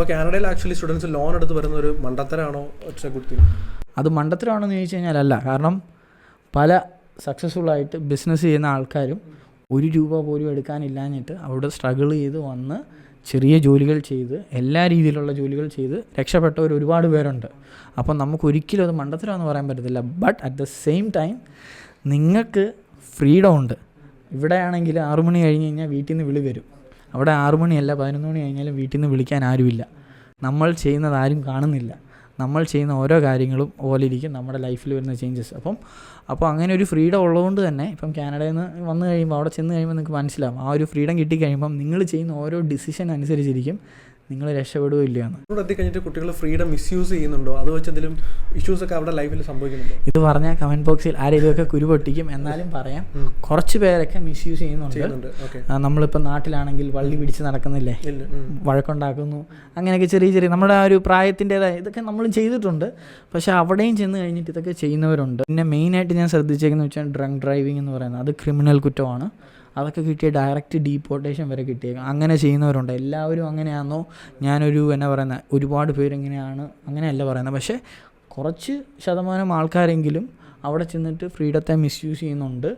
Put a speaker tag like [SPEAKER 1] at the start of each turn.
[SPEAKER 1] അപ്പോൾ കാനഡയിൽ actually students loan എടുത്ത് വരുന്ന ഒരു മണ്ടത്തരാണോ ഇറ്റ്സ് എ
[SPEAKER 2] അത് മണ്ടത്തരമാണെന്ന് ചോദിച്ചു കഴിഞ്ഞാൽ അല്ല. കാരണം പല സക്സസ്ഫുൾ ആയിട്ട് ബിസിനസ് ചെയ്യുന്ന ആൾക്കാരും ഒരു രൂപ പോലും എടുക്കാനില്ലാഞ്ഞിട്ട് അവിടെ സ്ട്രഗിൾ ചെയ്ത് വന്ന് ചെറിയ ജോലികൾ ചെയ്ത് എല്ലാ രീതിയിലുള്ള ജോലികൾ ചെയ്ത് രക്ഷപ്പെട്ടവർ ഒരുപാട് പേരുണ്ട്. അപ്പം നമുക്ക് ഒരിക്കലും അത് മണ്ടത്തരമെന്ന് പറയാൻ പറ്റത്തില്ല. But at the same time നിങ്ങൾക്ക് ഫ്രീഡം ഉണ്ട്. ഇവിടെയാണെങ്കിൽ ആറു മണി കഴിഞ്ഞ് കഴിഞ്ഞാൽ വീട്ടിൽ നിന്ന് വിളി വരും. അവിടെ ആറു മണിയല്ല പതിനൊന്ന് മണി കഴിഞ്ഞാലും വീട്ടിൽ നിന്ന് വിളിക്കാൻ ആരുമില്ല. നമ്മൾ ചെയ്യുന്നത് ആരും കാണുന്നില്ല. നമ്മൾ ചെയ്യുന്ന ഓരോ കാര്യങ്ങളും പോലെ ഇരിക്കും നമ്മുടെ ലൈഫിൽ വരുന്ന ചേഞ്ചസ് അപ്പം അപ്പോൾ അങ്ങനെ ഒരു ഫ്രീഡം ഉള്ളതുകൊണ്ട് തന്നെ ഇപ്പം കാനഡയിൽ നിന്ന് വന്നു കഴിയുമ്പോൾ അവിടെ ചെന്ന് കഴിയുമ്പോൾ നിങ്ങൾക്ക് മനസ്സിലാവും. ആ ഒരു ഫ്രീഡം കിട്ടിക്കഴിയുമ്പം നിങ്ങൾ ചെയ്യുന്ന ഓരോ ഡിസിഷൻ അനുസരിച്ചിരിക്കും. നിങ്ങൾ രക്ഷപ്പെടുകയോ ഇല്ലയെന്ന്
[SPEAKER 1] ഇവിടെ കഴിഞ്ഞിട്ട് കുട്ടികൾ ഫ്രീഡം മിസ്യൂസ് ചെയ്യുന്നുണ്ടോ? അത് വെച്ച് എന്തെങ്കിലും ഇഷ്യൂസ് ഒക്കെ അവരുടെ ലൈഫിൽ സംഭവിക്കുന്നുണ്ടോ?
[SPEAKER 2] ഇത് പറഞ്ഞാൽ കമന്റ് ബോക്സിൽ ആരെങ്കിലുമൊക്കെ കുരുപൊട്ടിക്കും. എന്നാലും പറയാം കുറച്ച് പേരൊക്കെ മിസ്യൂസ് ചെയ്യുന്നുണ്ട്. നമ്മളിപ്പോൾ നാട്ടിലാണെങ്കിൽ വള്ളി പിടിച്ച് നടക്കുന്നില്ലേ?
[SPEAKER 1] ഇല്ല.
[SPEAKER 2] വഴക്കുണ്ടാക്കുന്നു. അങ്ങനെയൊക്കെ ചെറിയ ചെറിയ നമ്മുടെ ആ ഒരു പ്രായത്തിന്റെതായ ഇതൊക്കെ നമ്മൾ ചെയ്തിട്ടുണ്ട്. പക്ഷേ അവിടെയും ചെന്ന് കഴിഞ്ഞിട്ട് ഇതൊക്കെ ചെയ്യുന്നവരുണ്ട്. പിന്നെ മെയിനായിട്ട് ഞാൻ ശ്രദ്ധിച്ചേക്കുന്നത് വെച്ചാൽ ഡ്രങ്ക് ഡ്രൈവിംഗ് എന്ന് പറയുന്നത്. അത് ക്രിമിനൽ കുറ്റമാണ്. അതൊക്കെ കിട്ടിയ ഡയറക്റ്റ് ഡീപ്പോർട്ടേഷൻ വരെ കിട്ടിയേക്കാം അങ്ങനെ ചെയ്യുന്നവരുണ്ട്. എല്ലാവരും അങ്ങനെയാണെന്നോ ഞാനൊരു എന്നാ പറയുന്നത് ഒരുപാട് പേരെങ്ങനെയാണ് അങ്ങനെയല്ല പറയുന്നത് പക്ഷേ കുറച്ച് ശതമാനം ആൾക്കാരെങ്കിലും അവിടെ ചെന്നിട്ട് ഫ്രീഡത്തെ മിസ്യൂസ് ചെയ്യുന്നുണ്ട്.